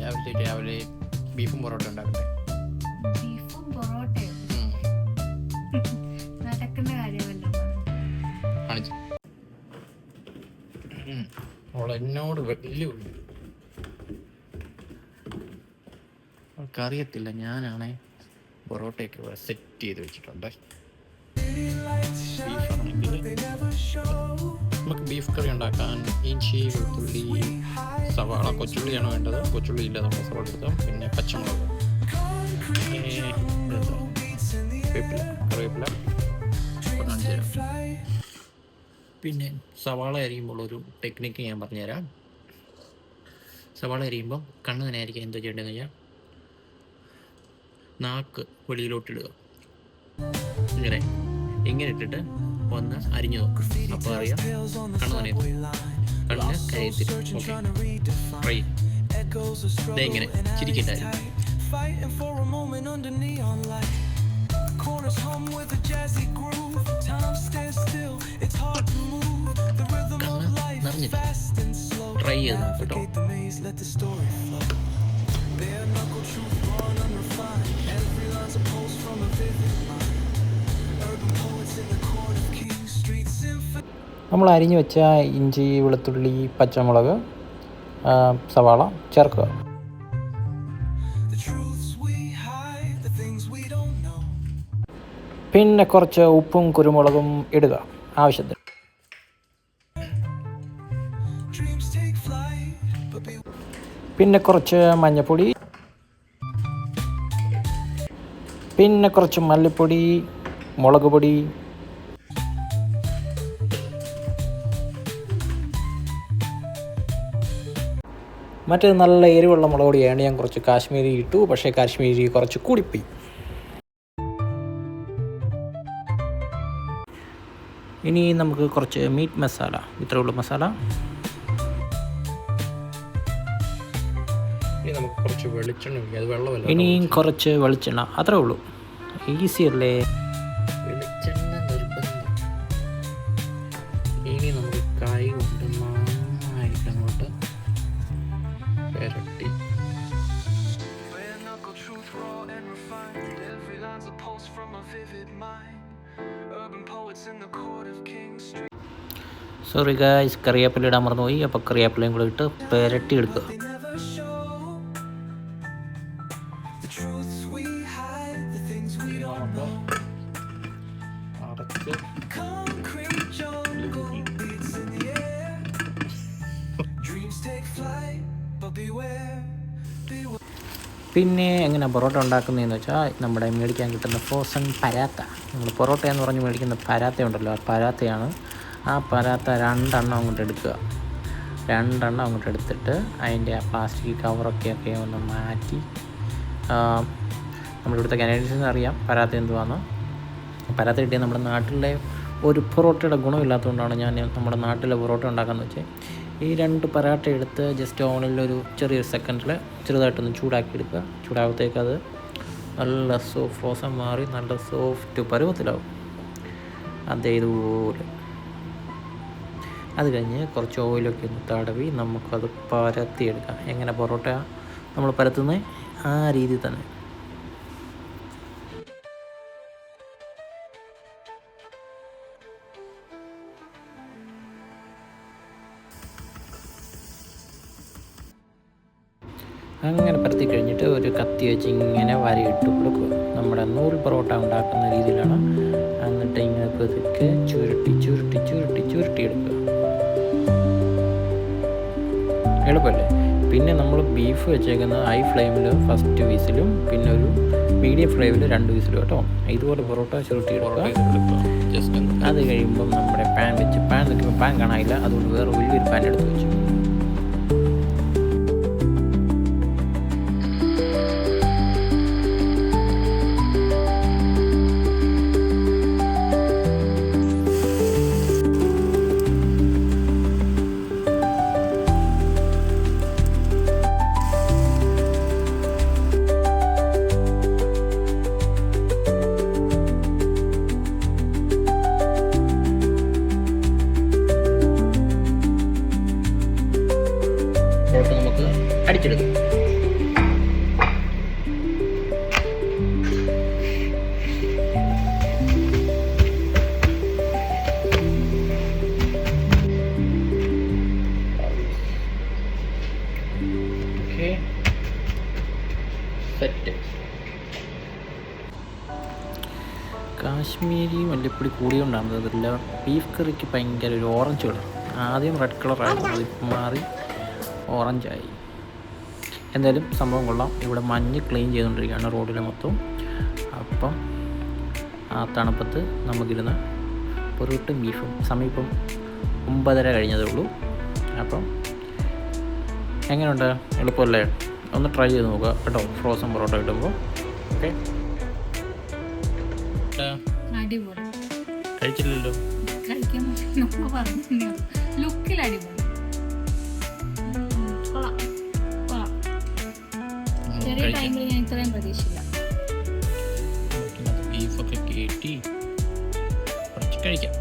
രാവിലെ രാവിലെ ബീഫും പൊറോട്ട ഉണ്ടാക്കട്ടെ? ബീഫും പൊറോട്ടയും. ഉം. നടക്കുന്ന കാര്യമല്ലോ. കാണിച്ചു. ഉം. അവൾ എന്നോട് വെല്ലുവിളി അവൾക്കറിയത്തില്ല ഞാനാണേ പൊറോട്ടയൊക്കെ സെറ്റ് ചെയ്ത് വെച്ചിട്ടുണ്ട്. നമുക്ക് ബീഫ് കറി ഉണ്ടാക്കാൻ ഇഞ്ചി വെളുത്തുള്ളി സവാള കൊച്ചുള്ളിയാണ് വേണ്ടത്. കൊച്ചുള്ളി ഇല്ല നമ്മൾ സവാള എടുക്കാം. പിന്നെ പച്ചമുളക്. പിന്നെ സവാള അരിയുമ്പോൾ ഒരു ടെക്നിക്ക് ഞാൻ പറഞ്ഞുതരാം. സവാള അരിയുമ്പോൾ കണ്ണ് തന്നെ ആയിരിക്കും എന്താ ചെയ്യേണ്ടതെന്ന് കഴിഞ്ഞാൽ നാക്ക് വെളിയിലോട്ടിടുക ഇങ്ങനെ. ഇങ്ങനെ ഇട്ടിട്ട് ഒന്ന് അരിഞ്ഞു നോക്കും. അപ്പോൾ അറിയാം കണ്ണ് തന്നെ കണ്ണിന് കരയത്തില്ല ഓക്കെ ട്രൈ ദേ ഇങ്ങനെ ചിരിക്കണ്ടായിരുന്നു Fighting for a moment under neon light. Corners hum with a jazzy groove. Time stands still, it's hard to move. The rhythm of കണ്ണ് life, നിറഞ്ഞില്ല fast and slow. Try ചെയ്ത് നോക്കട്ടോ Navigate the maze, let the story flow. Bare knuckle truth, raw and unrefined. Every line's a pulse from a vivid mind. നമ്മൾ അരിഞ്ഞു വെച്ച ഇഞ്ചി വെളുത്തുള്ളി പച്ചമുളക് സവാള ചേർക്കുക. പിന്നെ കുറച്ച് ഉപ്പും കുരുമുളകും ഇടുക ആവശ്യത്തിന് പിന്നെ കുറച്ച് മഞ്ഞൾപ്പൊടി പിന്നെ കുറച്ച് മല്ലിപ്പൊടി മുളക് പൊടി മറ്റേ നല്ല എരിവുള്ള മുളക് പൊടിയാണ് ഞാൻ കുറച്ച് കാശ്മീരി ഇട്ടു പക്ഷേ കാശ്മീരി കുറച്ച് കൂടിപ്പോയി. ഇനി നമുക്ക് കുറച്ച് മീറ്റ് മസാല ഇത്രയേ ഉള്ളൂ മസാല. ഇനി നമുക്ക് കുറച്ച് വെളിച്ചെണ്ണ ഒഴിക്കാം. അത് വെള്ളമല്ല? ഇനിയും കുറച്ച് വെളിച്ചെണ്ണ അത്രേ ഉള്ളൂ. ഈസി അല്ലേ? സോറി ഗായ്സ് കറിവേപ്പില ഇടാൻ മറന്നുപോയി അപ്പോൾ കറിവേപ്പിലയും കൂടെ ഇട്ട് പെരട്ടി എടുക്കുക. പിന്നെ എങ്ങനെ പൊറോട്ട ഉണ്ടാക്കുന്നതെന്ന് വെച്ചാൽ നമ്മുടെ മേടിക്കാൻ കിട്ടുന്ന ഫ്രോസൺ പരാത്ത. നമ്മൾ പൊറോട്ട എന്ന് പറഞ്ഞ് മേടിക്കുന്ന പരാത്ത ഉണ്ടല്ലോ ആ പരാത്തയാണ്. ആ പരാത്ത രണ്ടെണ്ണം അങ്ങോട്ട് എടുക്കുക. രണ്ടെണ്ണം അങ്ങോട്ട് എടുത്തിട്ട് അതിന്റെ ആ പ്ലാസ്റ്റിക് കവറൊക്കെ ഒക്കെ ഒന്ന് മാറ്റി നമ്മുടെ ഇവിടുത്തെ കനേഡിയൻസിന് അറിയാം പരാത്ത എന്തുവാന്ന്. പരാത്ത കിട്ടിയ നമ്മുടെ നാട്ടിലെ ഒരു പൊറോട്ടയുടെ ഗുണമില്ലാത്തതുകൊണ്ടാണ് ഞാൻ നമ്മുടെ നാട്ടിലെ പൊറോട്ട ഉണ്ടാക്കാമെന്ന് വെച്ചാൽ ഈ രണ്ട് പരാട്ട എടുത്ത് ജസ്റ്റ് ഓണിലൊരു ചെറിയൊരു സെക്കൻഡിൽ ചെറുതായിട്ടൊന്ന് ചൂടാക്കി എടുക്കുക ചൂടാകത്തേക്ക് അത് നല്ല സോഫ്റ്റ് ഫ്രോസൺ മാറി നല്ല സോഫ്റ്റ് പരുവത്തിലാവും. അതേ ഇതുപോലെ. അത് കഴിഞ്ഞ് കുറച്ച് ഓയിലൊക്കെ ഒന്ന് തടവി നമുക്കത് പരത്തിയെടുക്കാം. എങ്ങനെ പൊറോട്ട നമ്മൾ പരത്തുന്നത് ആ രീതിയിൽ തന്നെ. അങ്ങനെ പരത്തി കഴിഞ്ഞിട്ട് ഒരു കത്തി വെച്ച് ഇങ്ങനെ വരയിട്ട് കൊടുക്കുക നമ്മുടെ നൂൽ പൊറോട്ട ഉണ്ടാക്കുന്ന രീതിയിലാണ്. എന്നിട്ട് ഇങ്ങനെ പതുക്കെ ചുരുട്ടി ചുരുട്ടി ചുരുട്ടി ചുരുട്ടി എടുക്കുക. എളുപ്പമല്ലേ? പിന്നെ നമ്മൾ ബീഫ് വെച്ചേക്കുന്നത് ഹൈ ഫ്ലെയിമിൽ ഫസ്റ്റ് വീസിലും പിന്നെ ഒരു മീഡിയം ഫ്ലെയിമിൽ രണ്ട് വീസിലും കേട്ടോ. ഇതുപോലെ പൊറോട്ട ചുരുട്ടി എടുക്കുക. ജസ്റ്റ് അത് കഴിയുമ്പം നമ്മുടെ പാൻ വെച്ച് പാൻ നിൽക്കുമ്പോൾ പാൻ കാണാനില്ല. അതുകൊണ്ട് വേറെ വലിയൊരു പാൻ എടുത്ത് വെച്ചു. സെറ്റ് കാശ്മീരി മല്ലിപ്പൊടി കൂടിയോണ്ടാണ് അതല്ല ബീഫ് കറിക്ക് ഭയങ്കര ഒരു ഓറഞ്ച് കളർ ആദ്യം റെഡ് കളറായിരുന്നു ഇപ്പം മാറി ഓറഞ്ചായി എന്തായാലും സംഭവം കൊള്ളാം. ഇവിടെ മഞ്ഞ് ക്ലീൻ ചെയ്തുകൊണ്ടിരിക്കുകയാണ് റോഡിൽ മൊത്തം. അപ്പം ആ തണുപ്പത്ത് നമുക്കിരുന്ന് പൊറോട്ടും ബീഫും സമീപം ഒമ്പതര കഴിഞ്ഞതേ ഉള്ളൂ. അപ്പം എങ്ങനെയുണ്ട്? എളുപ്പമല്ലേ? ഒന്ന് ട്രൈ ചെയ്ത് നോക്കുക കേട്ടോ ഫ്രോസൺ പൊറോട്ട കിട്ടുമ്പോൾ ഓക്കെ കഴിച്ചില്ലല്ലോ ലുക്കിൽ അടിപൊളി ചെറിയ ടൈമിൽ ഞാൻ ഇത്രയും പ്രതീക്ഷിക്കാം ബീഫൊക്കെ കുറച്ച് കഴിക്കാം